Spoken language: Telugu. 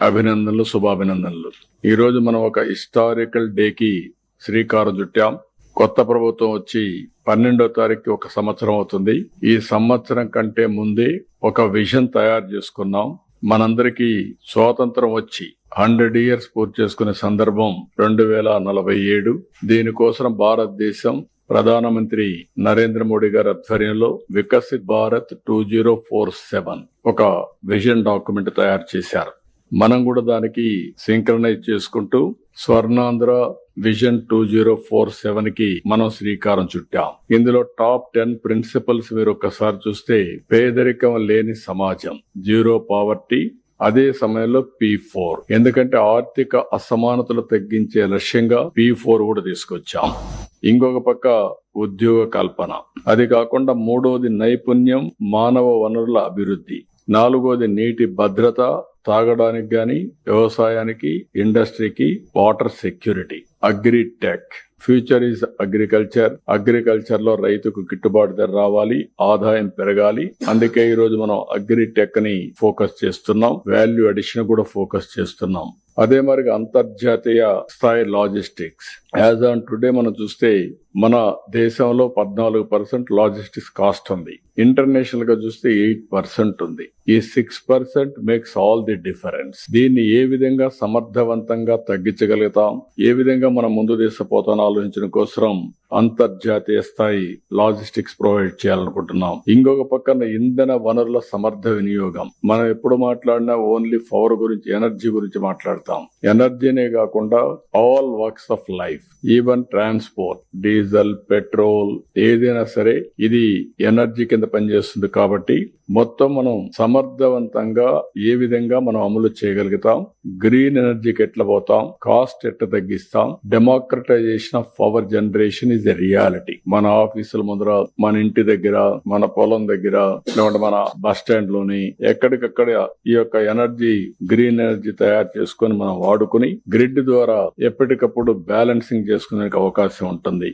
అభినందనలు శుభాభినందనలు. ఈ రోజు మనం ఒక హిస్టారికల్ డేకి శ్రీకారం చుట్టాం. కొత్త ప్రభుత్వం వచ్చి పన్నెండో తారీఖు ఒక సంవత్సరం అవుతుంది. ఈ సంవత్సరం కంటే ముందే ఒక విజన్ తయారు చేసుకున్నాం. మనందరికీ స్వాతంత్రం వచ్చి హండ్రెడ్ ఇయర్స్ పూర్తి చేసుకునే సందర్భం రెండు వేల నలభై ఏడు. దీనికోసం భారతదేశం ప్రధానమంత్రి నరేంద్ర మోడీ గారి ఆధ్వర్యంలో Viksit Bharat two zero four seven ఒక విజన్ డాక్యుమెంట్ తయారు చేశారు. మనం కూడా దానికి సింక్రనైజ్ చేసుకుంటూ Swarnandhra vision two zero four సెవెన్కి మనం శ్రీకారం చుట్టాం. ఇందులో టాప్ టెన్ ప్రిన్సిపల్స్ మీరు ఒక్కసారి చూస్తే పేదరికం లేని సమాజం జీరో పావర్టీ అదే సమయంలో పి ఫోర్. ఎందుకంటే ఆర్థిక అసమానతలు తగ్గించే లక్ష్యంగా పి ఫోర్ కూడా తీసుకొచ్చాం. ఇంకొక పక్క ఉద్యోగ కల్పన. అది కాకుండా మూడోది నైపుణ్యం మానవ వనరుల అభివృద్ధి. నాలుగోది నీటి భద్రత తాగడానికి కానీ వ్యవసాయానికి ఇండస్ట్రీకి water security agritech. Future is agriculture. అగ్రికల్చర్లో రైతుకు గిట్టుబాటు ధర రావాలి ఆదాయం పెరగాలి. అందుకే ఈ రోజు మనం అగ్రిటెక్ని ఫోకస్ చేస్తున్నాం. వాల్యూ అడిషన్ కూడా ఫోకస్ చేస్తున్నాం. అదే మరి అంతర్జాతీయ స్థాయి లాజిస్టిక్స్. యాజ్ ఆన్ టుడే మనం చూస్తే మన దేశంలో పద్నాలుగు పర్సెంట్ లాజిస్టిక్స్ కాస్ట్ ఉంది. ఇంటర్నేషనల్గా చూస్తే ఎయిట్ పర్సెంట్ ఉంది. ఈ six percent makes all the difference దీన్ని ఏ విధంగా సమర్థవంతంగా తగ్గించగలుగుతాం? ఏ విధంగా మనం ముందు తీసుకుపోతాం ఆలోచించిన కోసం అంతర్జాతీయ స్థాయి లాజిస్టిక్స్ ప్రొవైడ్ చేయాలనుకుంటున్నాం. ఇంకొక పక్కన ఇంధన వనరుల సమర్థ వినియోగం. మనం ఎప్పుడు మాట్లాడినా ఓన్లీ పవర్ గురించి ఎనర్జీ గురించి మాట్లాడతాం. ఎనర్జీనే కాకుండా all walks of life even transport diesel petrol ఏదైనా సరే ఇది ఎనర్జీ కింద పనిచేస్తుంది కాబట్టి మొత్తం మనం సమర్థవంతంగా ఏ విధంగా మనం అమలు చేయగలుగుతాం? గ్రీన్ ఎనర్జీకి ఎట్లా పోతాం? కాస్ట్ ఎట్లా తగ్గిస్తాం? Democratization of power generation is a reality. మన ఆఫీసుల ముందర మన ఇంటి దగ్గర మన పొలం దగ్గర లేకుంటే మన బస్ స్టాండ్లోని ఎక్కడికక్కడ ఈ యొక్క ఎనర్జీ గ్రీన్ ఎనర్జీ తయారు చేసుకొని మనం వాడుకుని గ్రిడ్ ద్వారా ఎప్పటికప్పుడు బ్యాలెన్సింగ్ చేసుకునే అవకాశం ఉంటుంది.